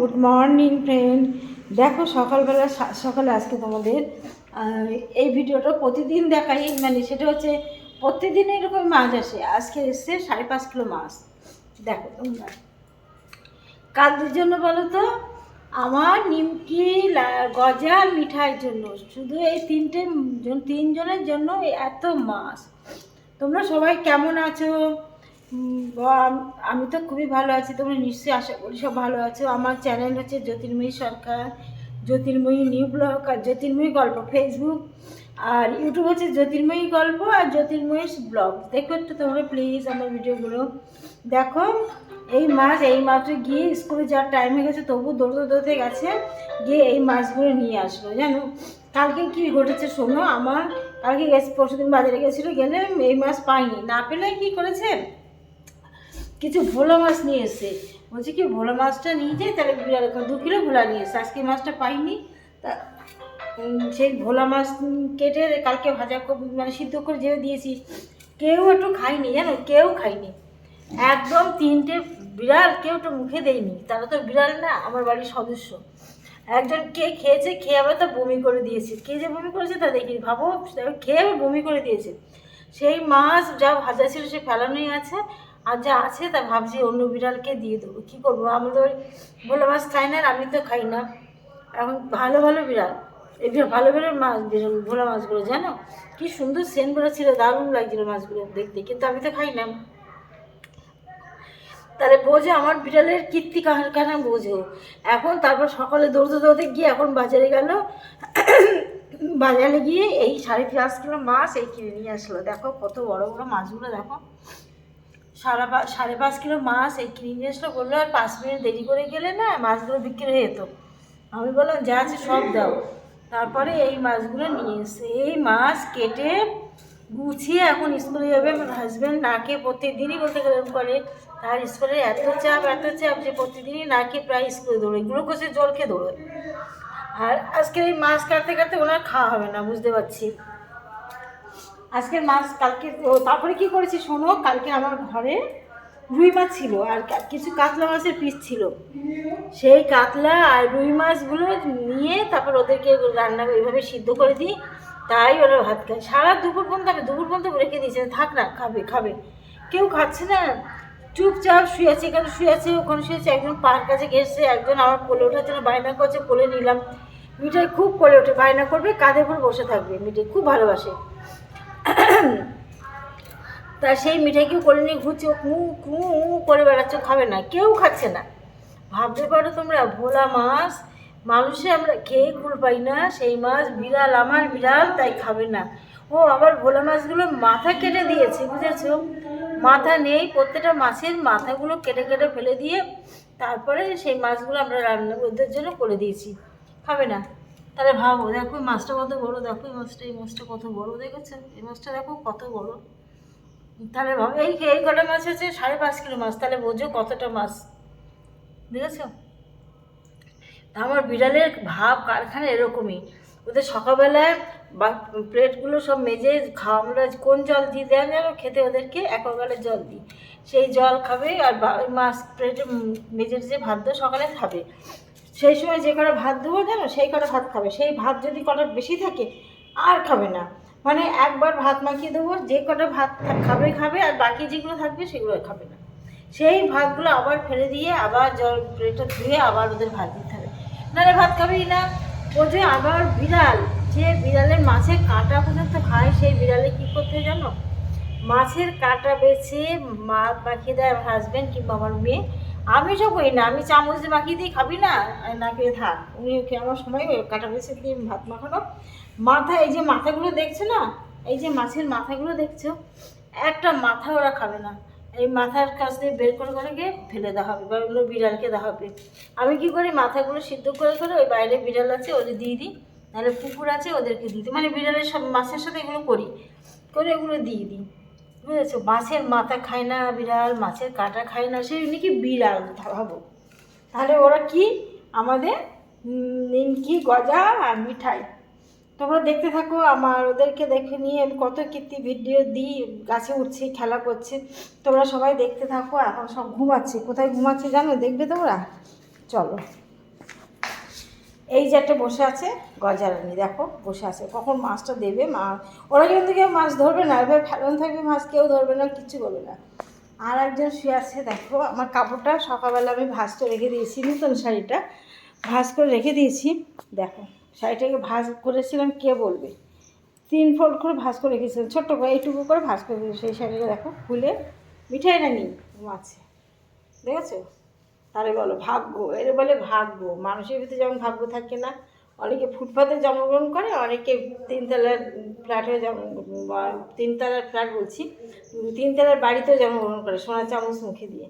Good morning friend দেখো, সকালবেলা সকালে আজকে তোমাদের এই ভিডিওটা প্রতিদিন দেখাই মানে সেটা হচ্ছে প্রতিদিন এরকম মাছ আসে। আজকে এসছে সাড়ে পাঁচ কিলো মাছ। দেখো তোমরা। কাদের জন্য বলো তো? আমার নিমকি গজা, মিঠাইয়ের জন্য। শুধু এই তিনটে তিনজনের জন্য এত মাছ। তোমরা সবাই কেমন আছো? আমি তো খুবই ভালো আছি, তোমরা নিশ্চয়ই আশা করি সব ভালো আছো। আমার চ্যানেল হচ্ছে জ্যোতির্ময়ী সরকার, জ্যোতির্ময়ী নিউ ব্লগ আর জ্যোতির্ময়ী গল্প ফেসবুক আর ইউটিউব হচ্ছে জ্যোতির্ময়ী গল্প আর জ্যোতির্ময়ী ব্লগ। দেখো একটু তোমরা প্লিজ আমার ভিডিওগুলো দেখো, এই মাছ এই মাত্র গিয়ে স্কুলে যাওয়ার টাইম হয়ে গেছে তবু দৌড়তে দৌড়তে গেছে, গিয়ে এই মাছগুলো নিয়ে আসলো, জানো? কালকে কি ঘটেছে শোনো? আমার কালকে গেছে, পরশুদিন বাজারে গেছিল, গেলে এই মাছ পাইনি। না পেলে কি করেছে? কিছু ভোলা মাছ নিয়ে এসে। বলছে কি, ভোলা মাছটা নিয়ে যাই, তাহলে বিড়াল দু কিলো ভোলা নিয়ে এসে। আজকে মাছটা পাইনি। তা সেই ভোলা মাছ কেটে কালকে ভাজা মানে সিদ্ধ করে যেয়ে দিয়েছি। কেউ একটু খায়নি, জানো? কেউ খায়নি। একদম তিনটে বিড়াল কেউ একটু মুখে দেয়নি। তারা তো বিড়াল না, আমার বাড়ির সদস্য। একজন কে খেয়েছে, খেয়ে আবার তা বমি করে দিয়েছে। কে যে বমি করেছে তা দেখিনি, ভাবো, খেয়ে বমি করে দিয়েছে। সেই মাছ যা ভাজা ছিল সে ফেলানোই আছে। আর যা আছে তা ভাবছি অন্য বিড়ালকে দিয়ে দেবো। কী করব? আমাদের ভোলা মাছ খাই না আমি তো খাই না। এখন ভালো ভালো বিড়াল। এই ভালো ভালো মাছ বিড়াল ভোলা মাছগুলো, জানো? কি সুন্দর সেন্টগুলো ছিল, দারুণ লাগছিল মাছগুলো দেখতে, কিন্তু আমি তো খাই না। তাহলে বোঝো, আমার বিড়ালের কীর্তি কারখানা বোঝো? এখন তারপর সকালে দৌড়তে দৌড়তে গিয়ে এখন বাজারে গেল। বাজারে গিয়ে এই সাড়ে পাঁচ কিলো মাছ এই কিনে নিয়ে আসলো। দেখো কত বড় বড় মাছগুলো, দেখো। সারা সাড়ে পাঁচ কিলো মাছ এই কিনে নিয়ে আসলো বলল, আর পাঁচ মিনিট দেরি করে গেলে না মাছগুলো বিক্রি হয়ে যেত। আমি বললাম, যা আছে সব দাও। তারপরে এই মাছগুলো নিয়ে এসে, এই মাছ কেটে গুছিয়ে এখন স্কুলে যাবে। আমার হাজব্যান্ড নাকে প্রত্যেকদিনই বলতে গেলে করে, তার স্কুলে এত চাপ এত চাপ যে প্রতিদিনই নাকে প্রায় স্কুলে দৌড়ে, গ্লুকোজের জল খেয়ে দৌড়ে আর আজকে এই মাছ কাটতে কাটতে ওনার খাওয়া হবে না, বুঝতে পারছি। আজকের মাছ কালকে তারপরে কি করেছি শোনো, কালকে আমার ঘরে রুই মাছ ছিল আর কিছু কাতলা মাছের পিস ছিল। সেই কাতলা আর রুই মাছগুলো নিয়ে তারপর ওদেরকে রান্না এইভাবে সিদ্ধ করে দিই, তাই ওরা ভাত খায়। সারা দুপুর পর্যন্ত আমি, দুপুর পর্যন্ত রেখে দিয়েছি, থাক না, খাবে খাবে। কেউ খাচ্ছে না। চুপচাপ শুয়ে আছে, এখানে শুয়ে আছে, ওখানে শুয়ে আছে, একজন পার কাছে গেছে, একজন আমার কোলে ওঠার জন্য বায়না করছে, কোলে নিলাম। মিঠাই খুব কোলে ওঠে, বায়না করবে, কাঁধে উপর বসে থাকবে, মিঠাই খুব ভালোবাসে। তা সেই মিঠাইকেও করে নিয়ে ঘুরছে কু কু করে বেড়াচ্ছে খাবে না, কেউ খাচ্ছে না। ভাবতে পারো তোমরা, ভোলা মাছ, মানুষে আমরা খেয়ে কুল পাই না, সেই মাছ বিড়াল আমার বিড়াল, তাই খাবে না। ও আবার ভোলা মাছগুলো মাথা কেটে দিয়েছে, বুঝেছ? মাথা নেই, প্রত্যেকটা মাছের মাথাগুলো কেটে কেটে ফেলে দিয়ে তারপরে সেই মাছগুলো আমরা রান্না জন্য করে দিয়েছি। খাবে না? তাহলে ভাবো, দেখো এই মাছটা কত বড়, দেখো এই মাছটা এই মাছটা কত বড়, দেখেছ? এই মাছটা দেখো কত বড়। তাহলে ভাবো, এই এই কটা মাছ আছে? সাড়ে পাঁচ কিলো মাছ, তাহলে বোঝো কতটা মাছ। দেখেছ? আমার বিড়ালের ভাব কারখানা এরকমই। ওদের সকালবেলায় বা, প্লেটগুলো সব মেজে খাওয়া আমরা কোন জল দিয়ে দেন জানো খেতে ওদেরকে অ্যাকোয়াগার্ডের জল দিই। সেই জল খাবে আর মাছ প্লেটে উম, মেজে যে ভাত সকালে খাবে। সেই সময় যে কটা ভাত দেবো জানো, সেই কটা ভাত খাবে। সেই ভাত যদি কটা বেশি থাকে, আর খাবে না। মানে একবার ভাত মাখিয়ে দেবো যে কটা ভাত খাবে খাবে, আর বাকি যেগুলো থাকবে সেগুলো খাবে না। সেই ভাতগুলো আবার ফেলে দিয়ে আবার জল প্লেটটা ধুয়ে আবার ওদের ভাত দিতে হবে। নাহলে ভাত খাবেই না। ও যে আবার বিড়াল, যে বিড়ালের মাছের কাঁটা পর্যন্ত খায়, সেই বিড়ালে কী করতে জানো? মাছের কাঁটা বেছে মা মাখিয়ে দেয় আমার হাজব্যান্ড কিংবা আমার মেয়ে। আমি সব করি না, আমি চামচ দিয়ে মাখিয়ে দিই খাবি না না খেয়ে থাক। উনি আমার সময় কাঁটা বেছে দিয়ে ভাত মাখানো। মাথা, এই যে মাথাগুলো দেখছ না? এই যে মাছের মাথাগুলো দেখছ? একটা মাথা ওরা খাবে না। এই মাথার কাছ দিয়ে বের করে করে গিয়ে ফেলে দেওয়া হবে, বা ওগুলো বিড়ালকে দেওয়া হবে। আমি কি করি? মাথাগুলো সিদ্ধ করে করে ওই বাইরে বিড়াল আছে, ওদের দিয়ে দিই। নাহলে পুকুর আছে, ওদেরকে দিয়ে দিই। মানে বিড়ালের সব মাছের সাথে এগুলো করি। করে এগুলো দিয়ে দিই। বুঝেছ মাছের মাথা খায় না বিড়াল, মাছের কাঁটা খায় না সেই নাকি বিড়াল, ভাবো। তাহলে ওরা কি? আমাদের নিমকি, গজা আর মিঠাই। তোমরা দেখতে থাকো, আমার ওদেরকে দেখে নিয়ে আমি কত কীর্তি ভিডিও দিই, গাছে উঠছি, খেলা করছে। তোমরা সবাই দেখতে থাকো এখন সব ঘুমাচ্ছে। কোথায় ঘুমাচ্ছে জানো? দেখবে তোমরা? চলো। এই যে একটা বসে আছে, গজারানি, দেখো, বসে আছে। কখন মাছটা দেবে মা? ওরা কিন্তু কেউ মাছ ধরবে না। এবার ফেলন থাকবে মাছ, কেউ ধরবে না, কিচ্ছু করবে না। আর একজন শুয়ে আছে, দেখো, আমার কাপড়টা সকালবেলা আমি ভাঁজ করে রেখে দিয়েছি, নতুন শাড়িটা। ভাজ করে রেখে দিয়েছি। দেখো, শাড়িটাকে ভাঁজ করেছিলাম, কে বলবে? তিন ফোল্ড করে ভাঁজ করে রেখেছিলাম, ছোট্ট করে, এইটুকু করে ভাঁজ করে সেই শাড়িটা দেখো, খুলে মিঠাই রানি আছে দেখেছ? তাহলে বলো, ভাগ্য। এর বলে ভাগ্য। মানুষের ভিতরে যেমন ভাগ্য থাকে না, অনেকে ফুটপাতে জন্মগ্রহণ করে, অনেকে তিনতলার ফ্ল্যাটে তিনতলার ফ্ল্যাট বলছি, তিনতলার বাড়িতেও জন্মগ্রহণ করে সোনা চামচ মুখে দিয়ে।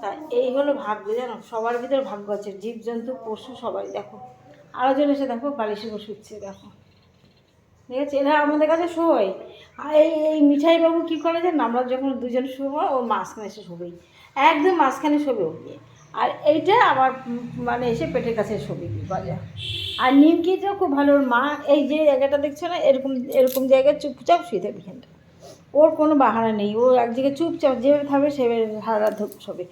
তা এই হলো ভাগ্য, জানো? সবার ভিতরে ভাগ্য আছে, জীবজন্তু, পশু, সবাই, দেখো। আরও জন এসে দেখো, বালিশে বসে উঠছে, দেখো। ঠিক আছে এরা আমাদের কাছে শোয়। আর এই এই মিঠাই বাবু কী করে জানো? আমরা যখন দুজন শোবো, ও মাঝখানে এসে শোবেই। একদম মাঝখানে শোবে ও গিয়ে। আর এইটা আমার মানে এসে পেটের কাছে কি গজা আর নিমকিটাও খুব ভালো মা এই যে জায়গাটা দেখছ না, এরকম এরকম জায়গায় চুপচাপ শুয়ে থাকবে এখানটা। ওর কোনো বাহানা নেই, ও এক জায়গায় চুপচাপ যেভাবে থাকবে সেভাবে সারা শোবে,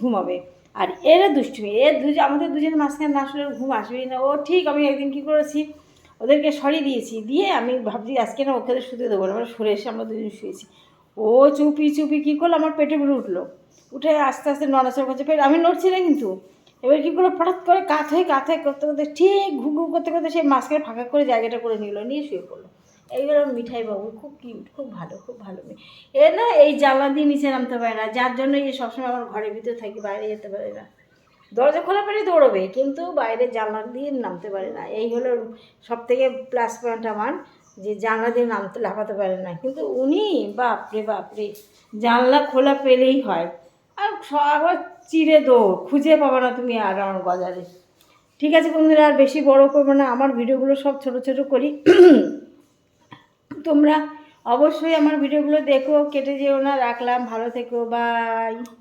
ঘুমাবে। আর এরা দুষ্টুমি এর দুজ, আমাদের দুজনের মাঝখানে না ওর ঘুম আসবেই না। ও ঠিক, আমি একদিন কী করেছি, ওদেরকে সরিয়ে দিয়েছি, দিয়ে আমি ভাবছি আজকে না ওকে শুতে দেবো না আমরা সরে এসে আমরা দুজন শুয়েছি। ও চুপি চুপি কী করল? আমার পেটে উপরে উঠল। উঠে আস্তে আস্তে নড়াচড়া করছে। পেট আমি নড়ছি না কিন্তু। এবার কী করল? হঠাৎ করে কাত হয়ে কাত হয়ে করতে করতে ঠিক ঘু ঘু করতে করতে সেই মাঝখানে ফাঁকা করে জায়গাটা করে নিল, নিয়ে শুয়ে পড়ল। এইগুলো মিঠাই বাবু খুব কিউট খুব ভালো খুব ভালো মেয়ে। এ না, এই জানলা দিয়ে নিচে নামতে পারে না। যার জন্য এই সবসময় আমার ঘরের ভিতরে থাকি, বাইরে যেতে পারে না। দরজা খোলা পেলে দৌড়বে, কিন্তু বাইরে জানলা দিয়ে নামতে পারে না। এই হলো সব থেকে প্লাস পয়েন্ট আমার। যে জানলা দিয়ে নামতে লাফাতে পারে না। কিন্তু উনি, বাপরে বাপরে, জানলা খোলা পেলেই হয়। আর স- আবার চিড়ে দৌড় খুঁজে পাবে না তুমি আর আমার গজারে ঠিক আছে বন্ধুরা, আর বেশি বড় করব না, আমার ভিডিওগুলো সব ছোট ছোট করি। তোমরা অবশ্যই আমার ভিডিওগুলো দেখো, কেটে যেও না, রাখলাম, ভালো থেকো, বাই।